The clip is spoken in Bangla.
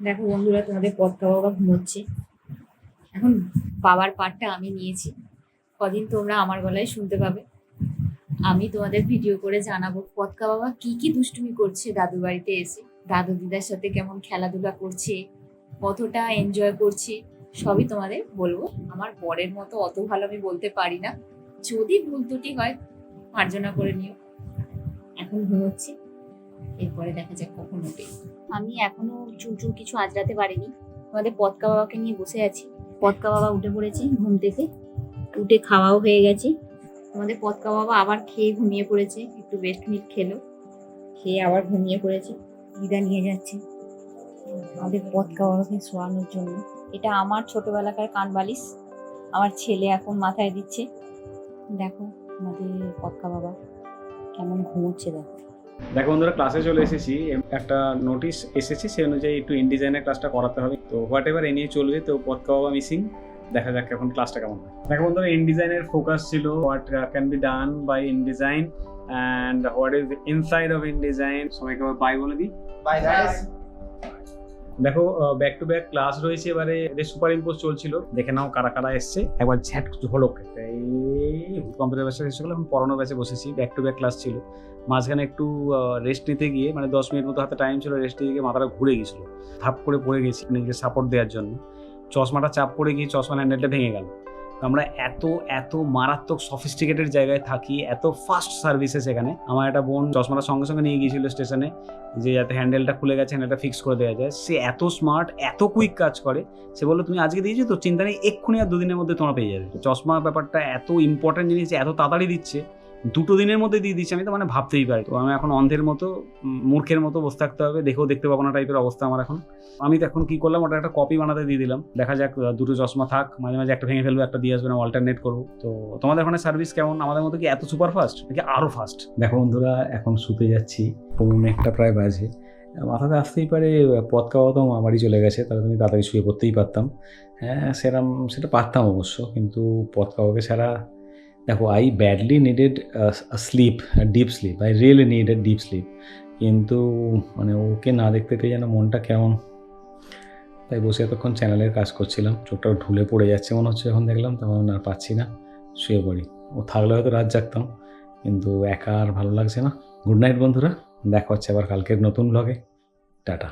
দেখো বন্ধুরা, তোমাদের পদকা বাবা ঘুমোচ্ছে এখন বাবার পার্টটা আমি নিয়েছি। কদিন তোমরা আমার গলায় শুনতে পাবে। আমি তোমাদের ভিডিও করে জানাব পদকা বাবা কি কি দুষ্টুমি করছে দাদু বাড়িতে এসে। দাদু দিদার সাথে কেমন খেলাধুলা করছে, কতটা এনজয় করছে, সবই তোমাদের বলব। আমার বরের মতো অত ভালো আমি বলতে পারি না। যদি ভুল ত্রুটি হয়, মার্জনা করে নিও। এখন ঘুমোচ্ছে। এরপরে দেখা যাক কখন ওঠে। আমি এখনও চুচু কিছু আজরাতে পারিনি। আমাদের পদকা বাবাকে নিয়ে বসে আছি। পদকা বাবা উঠে পড়েছে ঘুম থেকে। উঠে খাওয়াও হয়ে গেছে। আমাদের পদকা বাবা আবার খেয়ে ঘুমিয়ে পড়েছে। একটু বেস্ট মিট খেলো। খেয়ে আবার ঘুমিয়ে পড়েছে। দিদা নিয়ে যাচ্ছে। আমাদের পদকা বাবাকে শোয়ানোর জন্য। এটা আমার ছোটবেলাকার কানবালিশ। আমার ছেলে এখন মাথায় দিচ্ছে। দেখো আমাদের পদকা বাবা কেমন ঘুমোচ্ছে, দেখো। দেখো বন্ধুরা ক্লাসে চলে এসেছি। একটা নোটিশ এসেছে, সেই অনুযায়ী একটু ইনডিজাইনের ক্লাসটা করাতে হবে। তো হোয়াট এভার এ নিয়ে চলবে, তো পথকা বাবা মিসিং দেখা যাক এখন ক্লাসটা কেমন হয়। দেখো বন্ধুরা ইনডিজাইনের ফোকাস ছিল what can be done by InDesign and what is inside of InDesign সবাইকে বাই বলে দিই। Bye guys. দেখো ব্যাক টু ব্যাক ক্লাস রয়েছে, এবারে এদের সুপার ইম্পোজ চলছিল। দেখে নাও কারা কারা এসছে। একবার ঝ্যাট এই কম্পিউটার ব্যাচে গেলো এখন পড়ানো ব্যাচে বসেছি ব্যাক টু ব্যাক ক্লাস ছিল। মাঝখানে একটু রেস্ট নিতে গিয়ে মানে দশ মিনিট মতো হাতে টাইম ছিল রেস্ট নিতে গিয়ে মাথাটা ঘুরে গেছিল ধাপ করে পড়ে গেছি নিজেকে সাপোর্ট দেওয়ার জন্য। চশমাটা চাপ করে গিয়ে চশমা হ্যান্ডেলটা ভেঙে গেল। আমরা এত এত মারাত্মক সফিস্টিকেটেড জায়গায় থাকি, এত ফাস্ট সার্ভিসেস এখানে আমার একটা বোন চশমাটা সঙ্গে সঙ্গে নিয়ে গিয়েছিল স্টেশনে যে যাতে হ্যান্ডেলটা খুলে গেছে হ্যান্ডেলটা ফিক্স করে দেওয়া যায়। সে এত স্মার্ট এত কুইক কাজ করে, সে বলল, তুমি আজকে দিয়েছ তো? চিন্তা নেই, এক্ষুনি আর দুদিনের মধ্যে তোমরা পেয়ে যাবে। চশমা ব্যাপারটা এত ইম্পর্টেন্ট জিনিস, এত তাড়াতাড়ি দিচ্ছে দুটো দিনের মধ্যে দিয়ে দিচ্ছে, আমি তো মানে ভাবতেই পারি। তো আমি এখন অন্ধের মতো মূর্খের মতো বসে থাকতে হবে, দেখেও দেখতে পাবো না টাইপের অবস্থা আমার এখন। আমি তো এখন কি করলাম, ওটা একটা কপি বানাতে দিয়ে দিলাম। দেখা যাক দুটো চশমা থাক, মাঝে মাঝে একটা ভেঙে ফেলব, একটা দিয়ে আসবে না অল্টারনেট করব। তো তোমাদের ওখানে সার্ভিস কেমন? আমাদের মতো কি এত সুপার ফাস্ট নাকি আরও ফাস্ট দেখো বন্ধুরা, এখন শুতে যাচ্ছি, পৌনে একটা প্রায় বাজে। মাথাতে আসতেই পারে, পথ খাওয়া তো আমার বাড়ি চলে গেছে, তাহলে তুমি তাড়াতাড়ি শুয়ে পড়তেই পারতাম। হ্যাঁ সেরম, সেটা পারতাম অবশ্য, কিন্তু পথ খাওয়াকে ছাড়া দেখো I badly needed sleep deep sleep I really needed deep sleep কিন্তু মানে ওকে না দেখতে পেয়ে যেন মনটা কেমন। তাই বসে এতক্ষণ চ্যানেলের কাজ করছিলাম। চোখটা ঢুলে পড়ে যাচ্ছে মনে হচ্ছে এখন দেখলাম, তখন আর পাচ্ছি না। শুয়ে পড়ি। ও থাকলে হয়তো রাত জাগতাম, কিন্তু একা আর ভালো লাগছে না। গুড নাইট বন্ধুরা। দেখা হচ্ছে আবার কালকের নতুন ব্লগে টাটা।